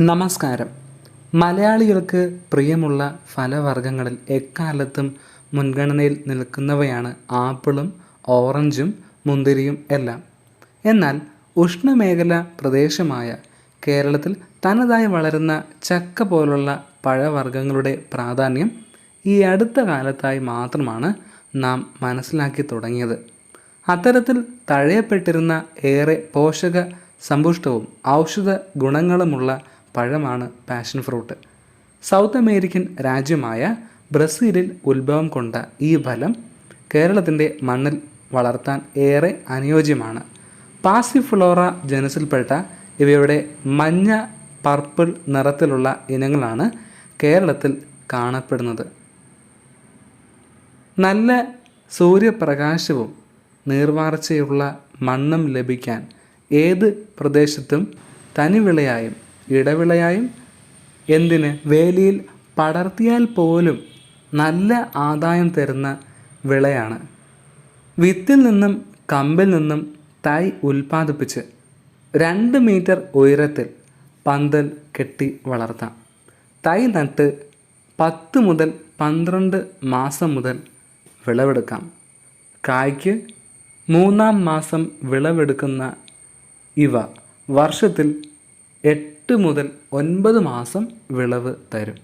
നമസ്കാരം. മലയാളികൾക്ക് പ്രിയമുള്ള ഫലവർഗങ്ങളിൽ എക്കാലത്തും മുൻഗണനയിൽ നിൽക്കുന്നവയാണ് ആപ്പിളും ഓറഞ്ചും മുന്തിരിയും എല്ലാം. എന്നാൽ ഉഷ്ണമേഖല പ്രദേശമായ കേരളത്തിൽ തനതായി വളരുന്ന ചക്ക പോലുള്ള പഴവർഗങ്ങളുടെ പ്രാധാന്യം ഈ അടുത്ത കാലത്തായി മാത്രമാണ് നാം മനസ്സിലാക്കി തുടങ്ങിയത്. അത്തരത്തിൽ തഴയപ്പെട്ടിരുന്ന ഏറെ പോഷക സമ്പുഷ്ടവും ഔഷധ ഗുണങ്ങളുമുള്ള പഴമാണ് പാഷൻ ഫ്രൂട്ട് സൗത്ത് അമേരിക്കൻ രാജ്യമായ ബ്രസീലിൽ ഉത്ഭവം കൊണ്ട ഈ ഫലം കേരളത്തിന്റെ മണ്ണിൽ വളർത്താൻ ഏറെ അനുയോജ്യമാണ്. പാസിഫ്ലോറ ജനസിൽപ്പെട്ട ഇവയുടെ മഞ്ഞ പർപ്പിൾ നിറത്തിലുള്ള ഇനങ്ങളാണ് കേരളത്തിൽ കാണപ്പെടുന്നത്. നല്ല സൂര്യപ്രകാശവും നീർവാർച്ചയുള്ള മണ്ണും ലഭിക്കാൻ ഏത് പ്രദേശത്തും തനിവിളയായും ഇടവിളയായും എന്തിന് വേലിയിൽ പടർത്തിയാൽ പോലും നല്ല ആദായം തരുന്ന വിളയാണ്. വിത്തിൽ നിന്നും കമ്പിൽ നിന്നും തൈ ഉൽപ്പാദിപ്പിച്ച് രണ്ട് മീറ്റർ ഉയരത്തിൽ പന്തൽ കെട്ടി വളർത്താം. തൈ നട്ട് പത്ത് മുതൽ പന്ത്രണ്ട് മാസം മുതൽ വിളവെടുക്കാം. കായ്ക്ക് മൂന്നാം മാസം വിളവെടുക്കുന്ന ഇവ വർഷത്തിൽ എട്ട് മുതൽ ഒൻപത് മാസം വിളവ് തരും.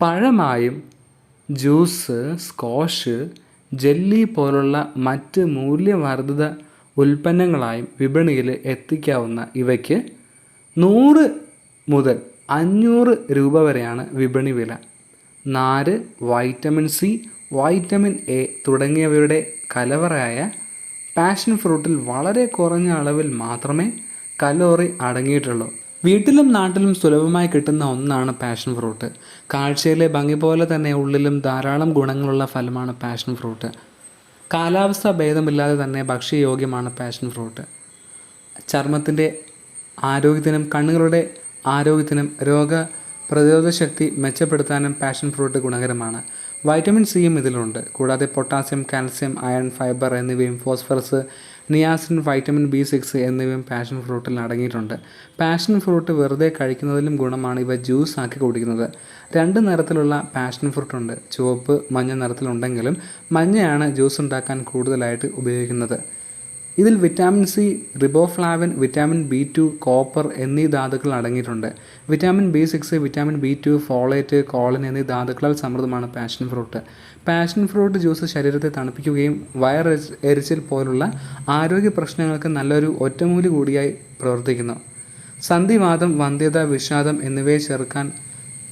പഴമായും ജ്യൂസ് സ്കോഷ് ജെല്ലി പോലുള്ള മറ്റ് മൂല്യവർദ്ധിത ഉൽപ്പന്നങ്ങളായും വിപണിയിൽ എത്തിക്കാവുന്ന ഇവയ്ക്ക് നൂറ് മുതൽ അഞ്ഞൂറ് രൂപ വരെയാണ് വിപണി വില. നാര് വൈറ്റമിൻ സി വൈറ്റമിൻ എ തുടങ്ങിയവയുടെ കലവറയായ പാഷൻ ഫ്രൂട്ടിൽ വളരെ കുറഞ്ഞ അളവിൽ മാത്രമേ കലോറി അടങ്ങിയിട്ടുള്ളൂ. വീട്ടിലും നാട്ടിലും സുലഭമായി കിട്ടുന്ന ഒന്നാണ് പാഷൻ ഫ്രൂട്ട് കാഴ്ചയിലെ ഭംഗി പോലെ തന്നെ ഉള്ളിലും ധാരാളം ഗുണങ്ങളുള്ള ഫലമാണ് പാഷൻ ഫ്രൂട്ട് കാലാവസ്ഥ ഭേദമില്ലാതെ തന്നെ ഭക്ഷ്യയോഗ്യമാണ് പാഷൻ ഫ്രൂട്ട് ചർമ്മത്തിന്റെ ആരോഗ്യത്തിനും കണ്ണുകളുടെ ആരോഗ്യത്തിനും രോഗ പ്രതിരോധ ശക്തി മെച്ചപ്പെടുത്താനും പാഷൻ ഫ്രൂട്ട് ഗുണകരമാണ്. വൈറ്റമിൻ സിയും ഇതിലുണ്ട്. കൂടാതെ പൊട്ടാസ്യം കാൽസ്യം അയൺ ഫൈബർ എന്നിവയും phosphorus niacin vitamin B six എന്നിവയും പാഷൻ ഫ്രൂട്ടിൽ അടങ്ങിയിട്ടുണ്ട്. പാഷൻ ഫ്രൂട്ട് വെറുതെ കഴിക്കുന്നതിലും ഗുണമാണ് ഇവ ജ്യൂസ് ആക്കി കുടിക്കുന്നത്. രണ്ട് നിറത്തിലുള്ള പാഷൻ ഫ്രൂട്ട് ഉണ്ട്. ചുവപ്പ് മഞ്ഞ നിറത്തിലുണ്ടെങ്കിലും മഞ്ഞയാണ് ജ്യൂസ് ഉണ്ടാക്കാൻ കൂടുതലായിട്ട് ഉപയോഗിക്കുന്നത്. ഇതിൽ vitamin C riboflavin vitamin B two copper എന്നീ ധാതുക്കൾ അടങ്ങിയിട്ടുണ്ട്. Vitamin B six vitamin B two folate choline എന്നീ ധാതുക്കളാൽ സമൃദ്ധമാണ് passion fruit passion fruit juice ശരീരത്തെ തണുപ്പിക്കുകയും വയർ എരിച്ചിൽ പോലുള്ള ആരോഗ്യ പ്രശ്നങ്ങൾക്ക് നല്ലൊരു ഒറ്റമൂലി കൂടിയായി പ്രവർത്തിക്കുന്നു. സന്ധിവാദം വന്ധ്യത വിഷാദം എന്നിവയെ ചെറുക്കാൻ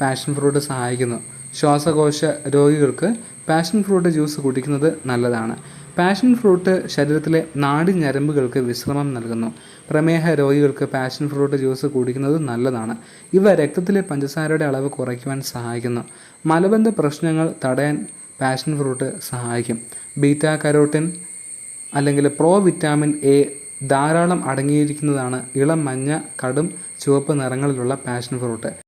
പാഷൻ ഫ്രൂട്ട് സഹായിക്കുന്നു. ശ്വാസകോശ രോഗികൾക്ക് പാഷൻ ഫ്രൂട്ട് ജ്യൂസ് കുടിക്കുന്നത് നല്ലതാണ്. പാഷൻ ഫ്രൂട്ട് ശരീരത്തിലെ നാടി ഞരമ്പുകൾക്ക് വിശ്രമം നൽകുന്നു. പ്രമേഹ രോഗികൾക്ക് പാഷൻ ഫ്രൂട്ട് ജ്യൂസ് കുടിക്കുന്നത് നല്ലതാണ്. ഇവ രക്തത്തിലെ പഞ്ചസാരയുടെ അളവ് കുറയ്ക്കുവാൻ സഹായിക്കുന്നു. മലബന്ധ പ്രശ്നങ്ങൾ തടയാൻ പാഷൻ ഫ്രൂട്ട് സഹായിക്കും. ബീറ്റ കരോട്ടിൻ അല്ലെങ്കിൽ പ്രോ വിറ്റാമിൻ എ ധാരാളം അടങ്ങിയിരിക്കുന്നതാണ് ഇളം മഞ്ഞ കടും ചുവപ്പ് നിറങ്ങളിലുള്ള പാഷൻ ഫ്രൂട്ട്